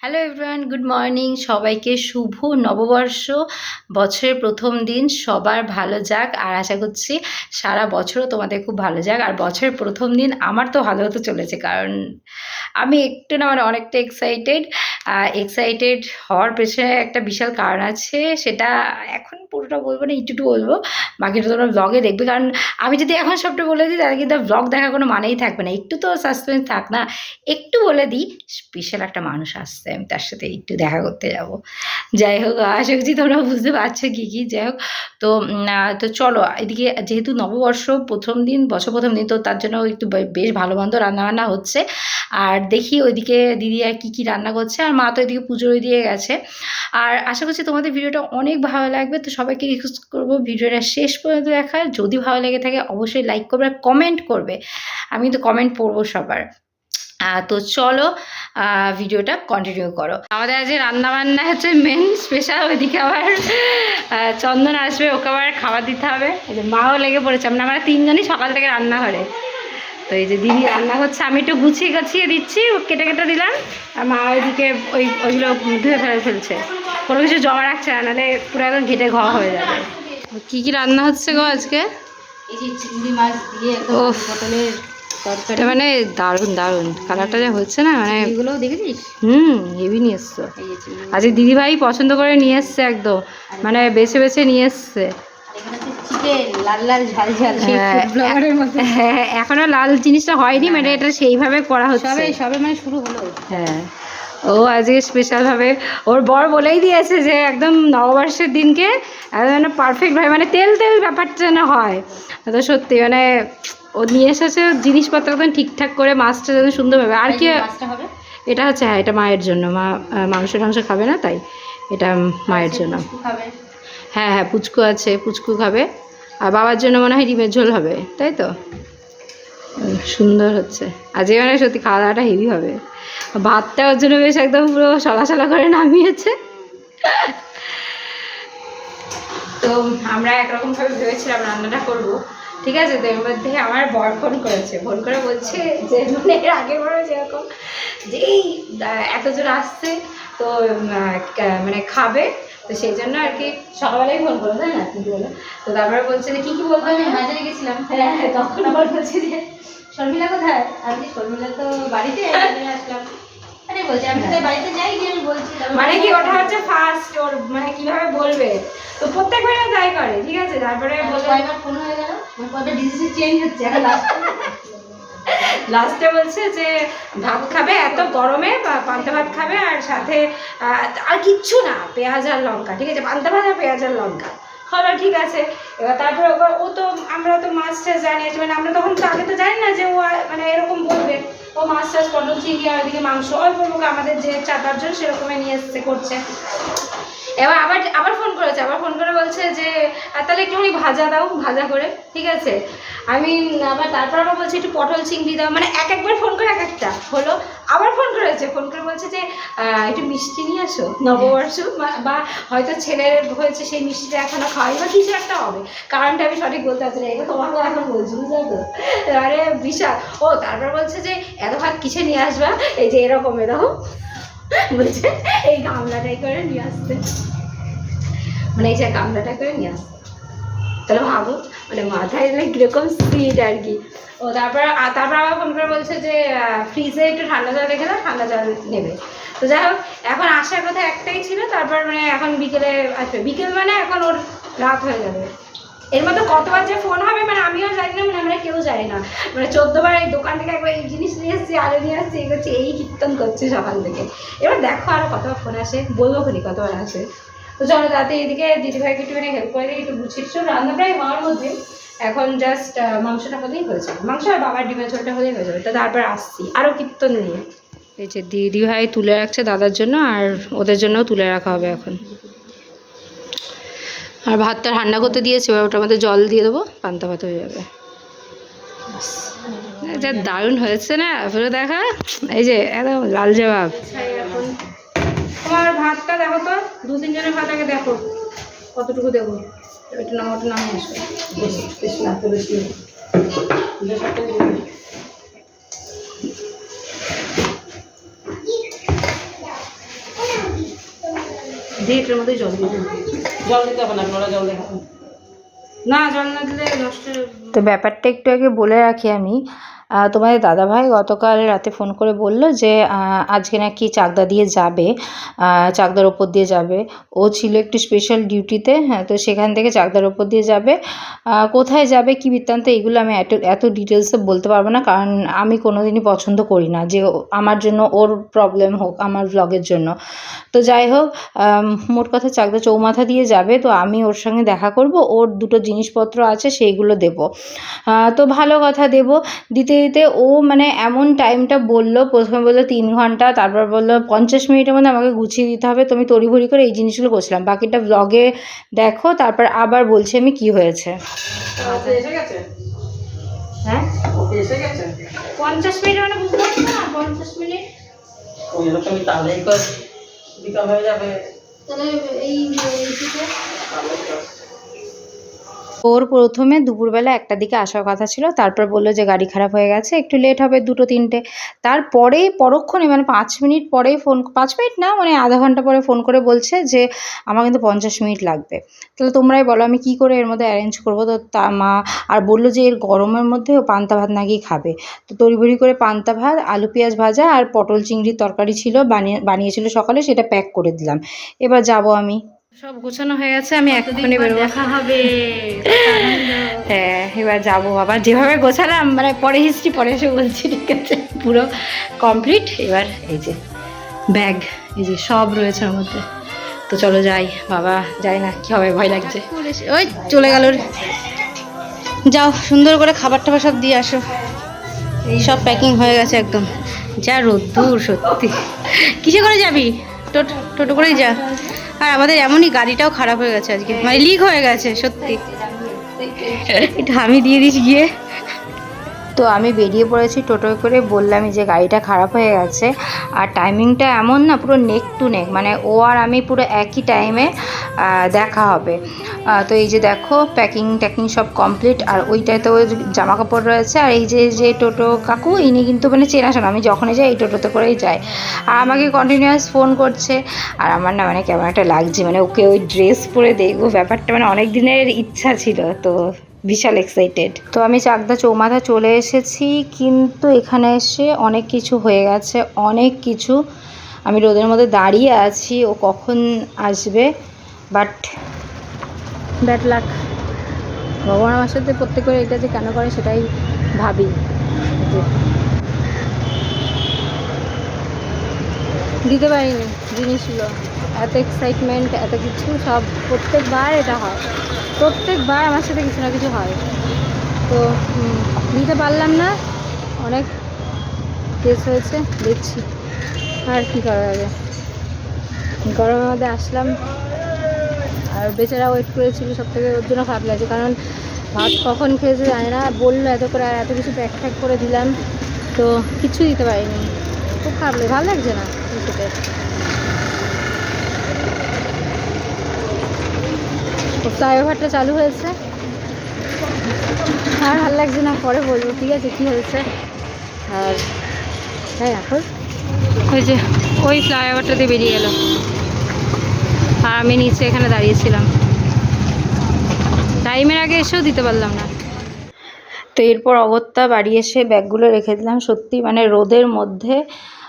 Hello everyone good morning সবাইকে শুভ নববর্ষ। বছরের প্রথম দিন। সবার ভালো যাক। আর আশা করছি সারা বছরও তোমাদের খুব ভালো যাক। আর বছরের প্রথম দিন আমার তো ভালো হতে চলেছে। কারণ আমি একটু না মানে অনেকটা এক্সাইটেড এক্সাইটেড হওয়ার পেছনে একটা বিশাল কারণ আছে। সেটা এখন পুরোটা বলব না একটু বলব। বাকিটা তোমরা ব্লগে দেখবে। কারণ আমি যদি এখন সবটা বলে দিই, তাহলে কিন্তু ব্লগ দেখার কোনো মানেই থাকবে না। একটু তো সাসপেন্স থাক না। একটু বলে দিই স্পেশাল একটা মানুষ আসছে। আমি তার সাথে একটু দেখা করতে যাব। যাই হোক, আশা করছি তোমরা বুঝতে পারছ কী কী। যাই হোক, তো তো চলো, এদিকে যেহেতু নববর্ষ প্রথম দিন, বছর প্রথম দিন, তো তার জন্য একটু বেশ ভালো মন্দ রান্নাবান্না হচ্ছে। আর দেখি ওইদিকে দিদি আর কী কী রান্না করছে, আর মা তো এদিকে পুজোয় দিয়ে গেছে। আর আশা করছি তোমাদের ভিডিওটা অনেক ভালো লাগবে, তো সবাইকে রিকোয়েস্ট করব ভিডিওটা শেষ পর্যন্ত দেখার। যদি ভালো লেগে থাকে, অবশ্যই লাইক করবে আর কমেন্ট করবে। আমি তো কমেন্ট পড়ব সবার। তো চলো ভিডিওটা কন্টিনিউ করো। আমাদের আজকে রান্নাবান্না হচ্ছে মেন স্পেশাল ওইদিকে আবার চন্দন আসবে ওকে আবার খাবার দিতে হবে। এই যে মাও লেগে পড়েছে আমরা আমরা তিনজনই সকাল থেকে রান্না করে তো এই যে দিদি রান্না করছে আমি একটু গুছিয়ে গাছিয়ে দিচ্ছি ও কেটে কেটে দিলাম। আর মা ওইদিকে ওই ওইগুলো ধুয়ে ফেলে ফেলছে। কোনো কিছু জমা রাখছে না নাহলে পুরো একদম ঘেটে ঘ হয়ে যাবে। কি কি রান্না হচ্ছে গো আজকে? এই যে চিংড়ি মাছ দিয়ে একদম পটলের তরকারি। মানে দারুণ দারুণ। কালারটা যা হচ্ছে না মানে এগুলোও দেখেছিস? হুম হেভি নিয়ে এসছো। আজকে দিদিভাই পছন্দ করে নিয়ে এসছে একদম। মানে বেছে বেছে নিয়ে এসছে। এখানে লাল হ্যাঁ, মতো। হ্যাঁ এখনও লাল জিনিসটা হয়নি মানে এটা সেইভাবে করা হচ্ছে। সবে সবে মানে শুরু হলো। হ্যাঁ ও আজকে স্পেশালভাবে ওর বর বলেই দিয়েছে যে একদম নববর্ষের দিনকে একদম মানে পারফেক্ট ভাবে মানে তেল তেল ব্যাপারটা যেন হয়। তো সত্যি মানে ও নিয়ে এসেছে জিনিসপত্র একদম ঠিকঠাক করে মাছটা যেন সুন্দরভাবে। আর কি হবে? এটা হচ্ছে হ্যাঁ এটা মায়ের জন্য। মা মাংস টাংস খাবে না তাই এটা মায়ের জন্য। হ্যাঁ হ্যাঁ পুচকু আছে পুচকু খাবে। আর বাবার জন্য মনে হয় ডিমের ঝোল হবে তাই তো? সুন্দর হচ্ছে। আজকে মানে সত্যি খাওয়া দাওয়াটা হেভি হবে। ভাতটা ওর জন্য বেশ একদম পুরো সলা সলা করে নামিয়েছে। তো আমরা একরকমভাবে ভেবেছিলাম রান্নাটা করব। ঠিক আছে তো এর মধ্যে আমার বর ফোন করেছে। ফোন করে বলছে যে মানে এর আগের বারে যেরকম যে এই এতজন আসছে তো মানে খাবে। তো সেই জন্য আর কি সকালবেলাই ফোন করল তাই না? কিন্তু বলো। তো তারপরে বলছে যে কী কী বলতে আমি হবে বাজারে গেছিলাম। হ্যাঁ হ্যাঁ তখন আবার বলছে যে শর্মিলা কোথায়? আমি শর্মিলা তো বাড়িতে আসলাম। আরে বলছি আমি তো বাড়িতে যাই গিয়ে আমি বলছি মানে কি ওটা হচ্ছে ফার্স্ট ওর মানে কীভাবে বলবে তো প্রত্যেকবার তাই করে ঠিক আছে? তারপরে কয়বার ফোন হয়ে গেল আমার ডিসিশন চেঞ্জ হচ্ছে লাস্টে বলছে যে ভাত খাবে এত গরমে পান্তা ভাত খাবে আর সাথে আর কিচ্ছু না পেঁয়াজ আর লঙ্কা ঠিক আছে? পান্তা ভাত আর পেঁয়াজ আর লঙ্কা। হলো ঠিক আছে। এবার তারপরে ওবার ও তো আমরা তো মাছ টাছ জানি আছে, মানে আমরা তখন তো আগে তো জানি না যে ও মানে এরকম বলবে। ও মাছ টাছ পটল চিংড়ি আর ওইদিকে মাংস অল্প অল্প আমাদের যে চার পাঁচজন সেরকমই নিয়ে এসছে করছে। এবার আবার আবার ফোন করেছে, আবার ফোন করে বলছে যে "আর তাহলে একটুখানি ভাজা দাও, ভাজা করে, ঠিক আছে? আমি আবার তারপর আবার বলছি, একটু পটল চিংড়ি দাও। মানে এক একবার ফোন করে এক একটা হলো, আবার ফোন করেছে ফোন করে বলছে যে একটু মিষ্টি নিয়ে আসো নববর্ষ বা- হয়তো ছেলের হয়েছে সেই মিষ্টিটা এখনও খাওয়াই, বা কিছু একটা হবে। কারণটা আমি সঠিক বলতে পারছি না এটা তোমাকে এখন বলছি বুঝলে তো আরে, বিশাল। ও, তারপর বলছে যে, এত ভাত কিসে নিয়ে আসবা? এই যে এরকম এরকম। বলছে, এই গামলাটাই করে নিয়ে আসতে। মানে এই যে গামলাটা করে নিয়ে আসতে। তাহলে ভাবো মানে মাথায় মানে কীরকম স্পিড আর কি। ও তারপর তারপর আবার ফোন করে বলছে যে ফ্রিজে একটু ঠান্ডা জল রেখে দাও, ঠান্ডা জল নেবে। তো যাই হোক, এখন আসার কথা একটাই ছিল, তারপর মানে এখন বিকেলে আসবে। বিকেল মানে এখন ওর রাত হয়ে যাবে। এর মধ্যে কতবার যে ফোন হবে মানে আমিও জানি না মানে আমরা কেউ জানি না। মানে চোদ্দবার এই দোকান থেকে একবার এই জিনিস এসেছি আলু নিয়ে এসেছি এই করছি এই কীর্তন করছে সকাল থেকে। এবার দেখো আরও কতবার ফোন আসে, বলব খুনি কতবার আসে। তো চলো তাতে এদিকে দিদিভাইকে একটুখানি হেল্প করে দিই একটু গুছিয়ে চলো রান্না প্রায় হওয়ার মধ্যে এখন জাস্ট মাংসটা হলেই হয়ে যাবে। মাংস আর বাবার ডিমের ঝোলটা হলেই হয়ে যাবে। তো তারপর আসছি। আরও কীর্তন নিয়ে। এই যে দিদিভাই তুলে রাখছে দাদার জন্য, আর ওদের জন্যও তুলে রাখা হবে এখন। আর ভাতটা ঠান্ডা করতে দিয়েছি, এবার ওটার মধ্যে জল দিয়ে দেবো, পান্তা ভাত হয়ে যাবে। যা দারুণ হয়েছে না? পুরো দেখা? এই যে একদম লাল জবাব। তোমার ভাতটা দেখো তো দু তিনজনের ভাত আগে দেখো। কতটুকু দেবো? এটা নাম ওটা নামে দিয়ে এটার মধ্যে জল দিয়ে জল দিতে হবে না আপনারা জল দেখাবেন। তো ব্যাপারটা একটু আগে বলে রাখি আমি। তোমাদের দাদাভাই গতকাল রাতে ফোন করে বলল যে আজকে নাকি চাকদা দিয়ে যাবে চাকদার ওপর দিয়ে যাবে। ও ছিল একটু স্পেশাল ডিউটিতে হ্যাঁ তো সেখান থেকে চাকদার ওপর দিয়ে যাবে। কোথায় যাবে, কী বৃত্তান্ত, এগুলো আমি এত এত ডিটেলসে বলতে পারব না, কারণ আমি কোনোদিনই পছন্দ করি না যে আমার জন্য ওর প্রবলেম হোক, আমার ব্লগের জন্য। তো যাই হোক মোট কথা চাকদা চৌমাথা দিয়ে যাবে, তো আমি ওর সঙ্গে দেখা করব, ওর দুটো জিনিসপত্র আছে, সেইগুলো দেব। তো ভালো কথা দেব। দিতে দিতে ও মানে এমন টাইমটা বলল প্রথমে বলল তিন ঘণ্টা তারপর বলল পঞ্চাশ মিনিটের মধ্যে আমাকে গুছিয়ে দিতে হবে তো আমি তড়িঘড়ি করে এই জিনিসগুলো করছিলাম। বাকিটা ব্লগে দেখো তারপর আবার বলছি আমি কি হয়েছে। গেছে? হ্যাঁ? এসে গেছে? পঞ্চাশ মিনিট মানে বুঝতে পারছ না? পঞ্চাশ মিনিট। ওই তাহলেই বিকাল হয়ে যাবে। তাহলে এই ওর প্রথমে দুপুরবেলা একটা দিকে আসার কথা ছিল, তারপর বলল যে গাড়ি খারাপ হয়ে গেছে, একটু লেট হবে দুটো, তিনটে। তারপরে পরক্ষণে মানে পাঁচ মিনিট পরেই ফোন পাঁচ মিনিট না মানে আধা ঘণ্টা পরে ফোন করে বলছে যে, আমার কিন্তু পঞ্চাশ মিনিট লাগবে। তাহলে তোমরাই বলো, আমি কী করে এর মধ্যে অ্যারেঞ্জ করব? তো তা মা আর বলল যে, এর গরমের মধ্যে ও পান্তা ভাত নাকি খাবে। তো তড়িঘড়ি করে পান্তা ভাত, আলু, পেঁয়াজ ভাজা আর পটল, চিংড়ির তরকারি ছিল, বানিয়ে, বানিয়েছিল সকালে, সেটা প্যাক করে দিলাম। এবার যাব আমি। সব গোছানো হয়ে গেছে আমি এক্ষুনি বেরোবো। দেখা হবে? হ্যাঁ এবার যাব আবার যেভাবে গোছালাম মানে পরে হিস্ট্রি পরে এসে বলছি ঠিক আছে পুরো কমপ্লিট এবার এই যে ব্যাগ এই যে সব রয়েছে ওর মধ্যে। তো চলো যাই বাবা যাই না কি হবে ভয় লাগছে। ওই চলে গেল রে। যাও সুন্দর করে খাবার টাবার সব দিয়ে আসো। এই সব প্যাকিং হয়ে গেছে একদম। যা রোদ্দুর সত্যি। কিসে করে যাবি? টোটো টোটো করেই যা। আর আমাদের এমনই গাড়িটাও খারাপ হয়ে গেছে আজকে। মানে লিক হয়ে গেছে, সত্যি। ঢামি দিয়ে দিস গিয়ে। তো আমি বেরিয়ে পড়েছি টোটোয় করে বললামই যে গাড়িটা খারাপ হয়ে গেছে। আর টাইমিংটা এমন না, পুরো নেক টু নেক মানে ও আর আমি পুরো একই টাইমে দেখা হবে। তো এই যে দেখো প্যাকিং ট্যাকিং সব কমপ্লিট আর ওইটায় তো জামা কাপড় রয়েছে, আর এই যে যে টোটো কাকু, ইনি কিন্তু মানে চেনা চেনাশোনা আমি যখনই যাই এই টোটোতে করেই যাই। আর আমাকে কন্টিনিউয়াস ফোন করছে, আর আমার না মানে কেমন একটা লাগছে মানে ওকে ওই ড্রেস পরে দেখব, ব্যাপারটা মানে অনেক দিনের ইচ্ছা ছিল, তো বিশাল এক্সাইটেড তো আমি চাকদা চৌমাথা চলে এসেছি, কিন্তু এখানে এসে অনেক কিছু হয়ে গেছে, অনেক কিছু। আমি রোদের মধ্যে দাঁড়িয়ে আছি, ও কখন আসবে? বাট ব্যাড লাক ভগবান আমার সাথে প্রত্যেকের এটা যে কেন করে সেটাই ভাবি। দিতে পারিনি জিনিসগুলো। এত এক্সাইটমেন্ট এত কিছু, সব প্রত্যেকবার এটা হয়। প্রত্যেকবার আমার সাথে কিছু না কিছু হয়। তো দিতে পারলাম না। অনেক কেস হয়েছে, দেখছি। আর কি করা যাবে? গরমের মধ্যে আসলাম। আর বেচারা ওয়েট করেছিল, সব থেকে ওর জন্য খারাপ লাগছে। কারণ ভাত কখন খেয়েছে জানি না। বলল এত করে, আর এত কিছু প্যাক ট্যাক করে দিলাম। তো কিছু দিতে পারিনি। খুব খারাপ লাগে, ভালো লাগছে না। কিছুতে ফ্লাইওভারটা চালু হয়েছে। আর ভালো লাগছে না, পরে বলব, ঠিক আছে, কী হয়েছে? আর হ্যাঁ এখন? ওই যে, ওই ফ্লাইওভারটাতে বেরিয়ে গেল আর আমি নিচে এখানে দাঁড়িয়েছিলাম টাইমের আগে এসেও দিতে পারলাম না। তো এরপর অগত্যা বাড়ি এসে ব্যাগগুলো রেখে দিলাম। সত্যি মানে রোদের মধ্যে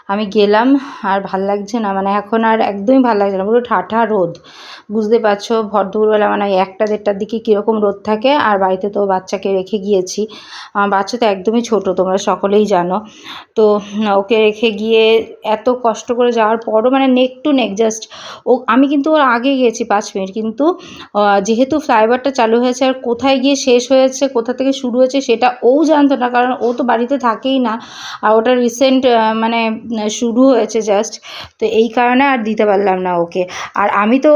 আমি গেলাম, আর ভালো লাগছে না। মানে এখন আর একদমই ভালো লাগছে না। পুরো ঠাঠা রোদ। বুঝতে পারছ, ভর দুপুরবেলা মানে একটা দেড়টার দিকে কীরকম রোদ থাকে, আর বাড়িতে তো বাচ্চাকে রেখে গিয়েছি। বাচ্চা তো একদমই ছোট, তোমরা সকলেই জানো। তো ওকে রেখে গিয়ে এত কষ্ট করে যাওয়ার পরও মানে নেক টু নেক জাস্ট ও, আমি কিন্তু ওর আগে গিয়েছি পাঁচ মিনিট। কিন্তু যেহেতু ফ্লাইওভারটা চালু হয়েছে আর কোথায় গিয়ে শেষ হয়েছে, কোথা থেকে শুরু হয়েছে, সেটা ও জানতো না। কারণ ও তো বাড়িতে থাকেই না। আর ওটা রিসেন্ট মানে শুরু হয়েছে জাস্ট তো এই কারণে আর দিতে পারলাম না ওকে। আর আমি তো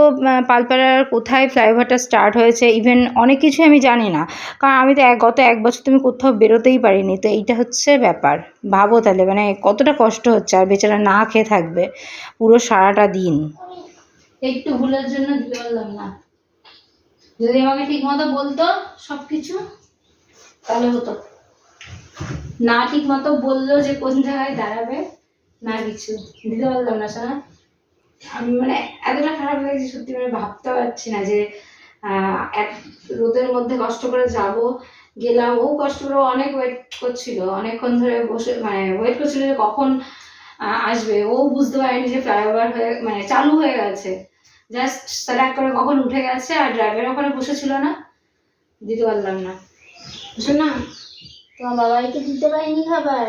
পালপাড়ার কোথায় ফ্লাইওভারটা স্টার্ট হয়েছে ইভেন অনেক কিছু আমি জানি না। কারণ আমি তো এক, গত এক বছর তুমি কোথাও বেরোতেই পারিনি, তো এইটা হচ্ছে ব্যাপার। ভাবো তাহলে মানে কতটা কষ্ট হচ্ছে, আর বেচারা না খেয়ে থাকবে পুরো সারাটা দিন। একটু ভুলের জন্য দিতে পারলাম না। যদি আমাকে ঠিক মতো বলতো সব কিছু তাহলে হতো। না ঠিক মতো বলল যে কোন জায়গায় দাঁড়াবে না কিছু। দিতে পারলাম না শোনা আমি মানে এতটা খারাপ লাগছে সত্যি মানে ভাবতে পারছি না যে এক রোদের মধ্যে কষ্ট করে যাব। গেলাম ও কষ্ট করে অনেক ওয়েট করছিল। অনেকক্ষণ ধরে বসে মানে ওয়েট করছিল যে কখন আসবে। ও বুঝতে পারেনি যে ফ্লাইওভার হয়ে মানে চালু হয়ে গেছে। জাস্ট স্টার্ট করে কখন উঠে গেছে আর ড্রাইভার ওখানে বসেছিল না। দিতে পারলাম না। বুঝছ না, তোমার বাবাইকে দিতে পারিনি খাবার।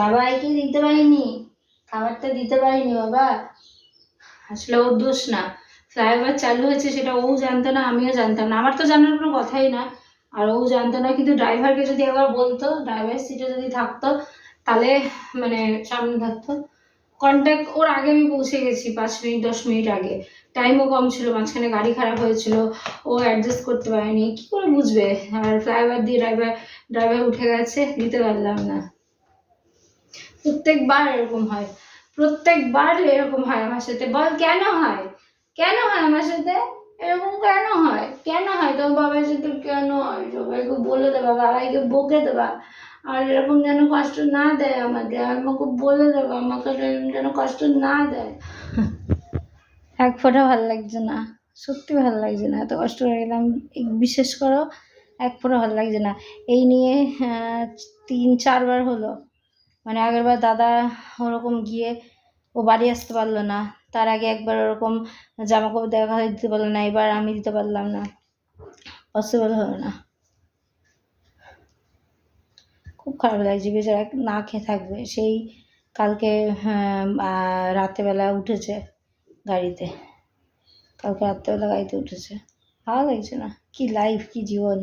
বাবাইকে দিতে পারিনি, খাবারটা দিতে পারিনি বাবা। আসলে ওর দোষ না, ফ্লাইওভার চালু হয়েছে সেটা ও জানতো না, আমিও জানতাম না। আমার তো জানার কোনো কথাই না, আর ও জানতো না, কিন্তু ড্রাইভারকে যদি একবার বলতো ড্রাইভার সিটে যদি থাকতো, তাহলে মানে সামনে থাকতো। কন্ট্যাক্ট ওর আগে আমি পৌঁছে গেছি পাঁচ মিনিট, দশ মিনিট আগে। টাইমও কম ছিল, মাঝখানে গাড়ি খারাপ হয়েছিল, ও অ্যাডজাস্ট করতে পারেনি। কী করে বুঝবে? আর ফ্লাইওভার দিয়ে ড্রাইভার ড্রাইভার উঠে গেছে, দিতে পারলাম না। প্রত্যেকবার এরকম হয়। প্রত্যেকবার এরকম হয় আমার সাথে। বল, কেন হয়? কেন হয় আমার সাথে? এরকম কেন হয়? কেন হয়? তোমার বাবার সাথে কেন হয়? সবাইকে বলে দেবা বাবাইকে বকে দেবা। আর এরকম যেন কষ্ট না দেয় আমাকে আমাকে বলে দেবা, আমাকে যেন কষ্ট না দেয়। এক ফোঁটা ভালো লাগছে না। সত্যি ভালো লাগছে না। এত কষ্ট করে গেলাম। বিশেষ করো, এক ফোঁটা ভালো লাগছে না। এই নিয়ে তিন, চারবার হলো। মানে আগেরবার দাদা ওরকম গিয়ে ও বাড়ি আসতে পারল না। তার আগে একবার ওরকম জামা কাপড় দেখা দিতে পারল না এবার আমি দিতে পারলাম না। পসিবল হলো না। খুব খারাপ লাগছে বেচারা না খেয়ে থাকবে। সেই কালকে হ্যাঁ, আহ, উঠেছে গাড়িতে। কালকে রাত্রেবেলা গাড়িতে উঠেছে। ভালো লাগছে না। কি লাইফ কি জীবন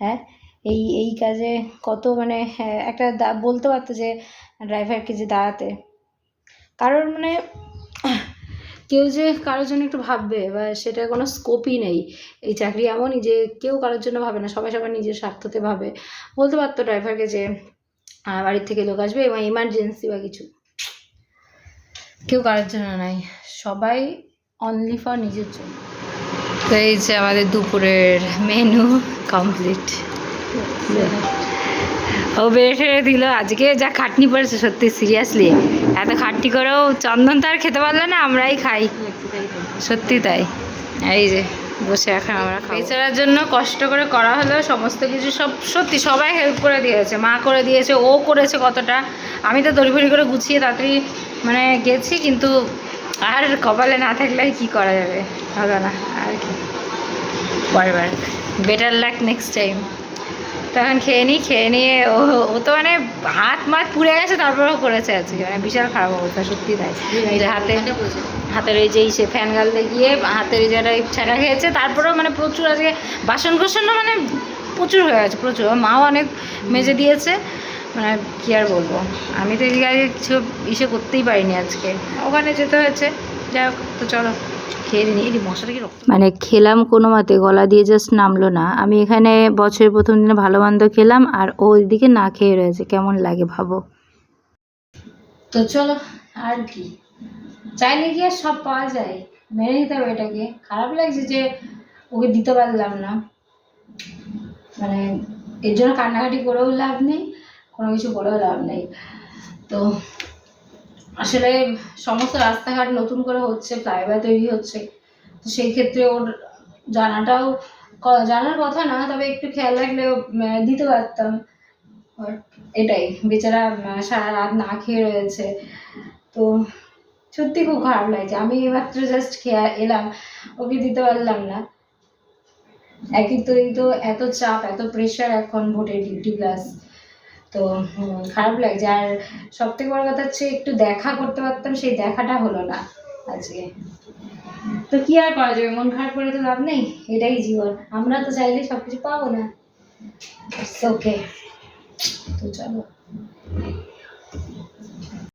হ্যাঁ? এই এই কাজে কত মানে হ্যাঁ, একটা বলতে পারতো যে ড্রাইভারকে যে দাঁড়াতে। কারোর মানে কেউ যে কারোর জন্য একটু ভাববে বা সেটার কোনো স্কোপই নেই। এই চাকরি এমনই যে কেউ কারোর জন্য ভাবে না সবাই সবার নিজের স্বার্থতে ভাবে। বলতে পারতো ড্রাইভারকে যে বাড়ির থেকে লোক আসবে এবং ইমার্জেন্সি বা কিছু। কেউ কারোর জন্য নাই সবাই অনলি ফর নিজের জন্য। তো এই যে আমাদের দুপুরের মেনু কমপ্লিট ও বেড়ে ঠেড়ে দিল। আজকে যা খাটনি পড়েছে সত্যি সিরিয়াসলি এত খাটনি করেও চন্দন তো আর খেতে পারল না আমরাই খাই। সত্যি তাই। এই যে বসে এখন আমরা খাই বেচারার জন্য কষ্ট করে করা হলো সমস্ত কিছু সব সত্যি সবাই হেল্প করে দিয়েছে মা করে দিয়েছে ও করেছে কতটা। আমি তো তড়িফড়ি করে গুছিয়ে তাড়াতাড়ি মানে গেছি কিন্তু আর কপালে না থাকলে কি করা যাবে? হলো না আর কি। পরের বার বেটার লাক নেক্সট টাইম তখন খেয়ে নিই, খেয়ে নিয়ে ও ও তো মানে হাত মাত পুড়ে গেছে, তারপরেও করেছে আজকে মানে বিশাল খারাপ অবস্থা, সত্যি তাই। হাতে, হাতের ওই যে সে ফ্যান গালতে গিয়ে হাতের ওই যেটা ছেঁকা খেয়েছে, তারপরেও মানে প্রচুর আজকে বাসন কোসনও মানে প্রচুর হয়ে গেছে, প্রচুর। মাও অনেক মেজে দিয়েছে। মানে কী আর বলব? আমি তো এদিকে কিছু ইসে করতেই পারিনি আজকে। ওখানে যেতে হয়েছে। যাই হোক, তো চলো। মানে খেলাম কোনো মতে গলা দিয়ে জাস্ট নামলো না। আমি এখানে বছরের প্রথম দিনে ভালো মন্দ খেলাম আর ও ওইদিকে না খেয়ে রয়েছে কেমন লাগে ভাবো। তো চলো আর কি? চাইলে কি আর সব পাওয়া যায়? মেনে নিতে হবে এটাকে। খারাপ লাগছে যে ওকে দিতে পারলাম না। মানে এর জন্য কান্নাকাটি করেও লাভ নেই কোনো কিছু করেও লাভ নেই। তো আসলে সমস্ত রাস্তাঘাট নতুন করে হচ্ছে ফ্লাইওভার তৈরি হচ্ছে। তো সেই ক্ষেত্রে ওর জানাটাও জানার কথা না, তবে একটু খেয়াল রাখলে দিতে পারতাম। এটাই, বেচারা সারা রাত না খেয়ে রয়েছে। তো সত্যি খুব খারাপ লাগছে। আমি মাত্র জাস্ট খেয়ে, এলাম। ওকে দিতে পারলাম না। একই তো, এই তো এত চাপ, এত প্রেশার এখন ভোটের ডিউটি প্লাস তো খারাপ লাগছে। আর সব থেকে বড় কথা হচ্ছে, একটু দেখা করতে পারতাম, সেই দেখাটা হলো না আজকে। তো কি আর করা যাবে? মন খারাপ করে তো লাভ নেই, এটাই জীবন। আমরা তো চাইলে সব কিছু পাবো না। ওকে তো চলো।